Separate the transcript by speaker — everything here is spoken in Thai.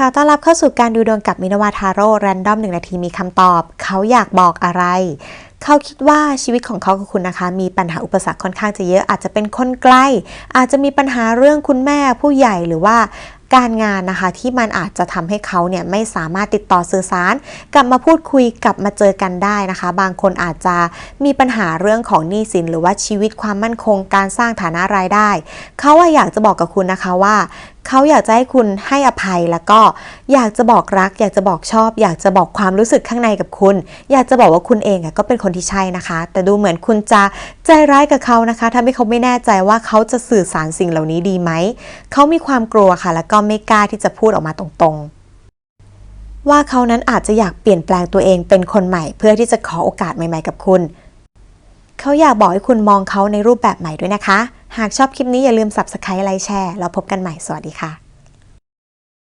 Speaker 1: ข่าวต้อนรับเข้าสู่การดูดวงกับมินาวาทาโร่แรนดอมหนึ่งนาทีมีคำตอบ เขาอยากบอกอะไร เขาคิดว่าชีวิตของเขากับคุณนะคะ มีปัญหาอุปสรรคค่อนข้างจะเยอะอาจจะเป็นคนใกล้ อาจจะมีปัญหาเรื่องคุณแม่ผู้ใหญ่หรือว่าการงานนะคะที่มันอาจจะทำให้เขาเนี่ยไม่สามารถติดต่อสื่อสาร กลับมาพูดคุยกลับมาเจอกันได้นะคะ บางคนอาจจะมีปัญหาเรื่องของหนี้สิน หรือว่าชีวิตความมั่นคง การสร้างฐานะรายได้ เขาอยากจะบอกกับคุณนะคะว่า เขาอยากจะให้คุณให้อภัยแล้วก็อยากจะบอกรัก อยากจะบอกชอบ อยากจะบอกความรู้สึกข้างในกับคุณ อยากจะบอกว่าคุณเองก็เป็นคนที่ใช่นะคะ แต่ดูเหมือนคุณจะใจร้ายกับเขานะคะทำให้เขาไม่แน่ใจว่าเขาจะสื่อสารสิ่งเหล่านี้ดีไหมเขามีความกลัวค่ะ แล้วก็ไม่กล้าที่จะพูดออกมาตรงๆว่าเขานั้นอาจจะอยากเปลี่ยนแปลงตัวเองเป็นคนใหม่ เพื่อที่จะขอโอกาสใหม่ ๆ กับคุณ เขาอยากบอกให้คุณมองเขาในรูปแบบใหม่ด้วยนะคะ หากชอบคลิปนี้อย่าลืม subscribe ไลค์แชร์ เราพบกันใหม่ สวัสดีค่ะ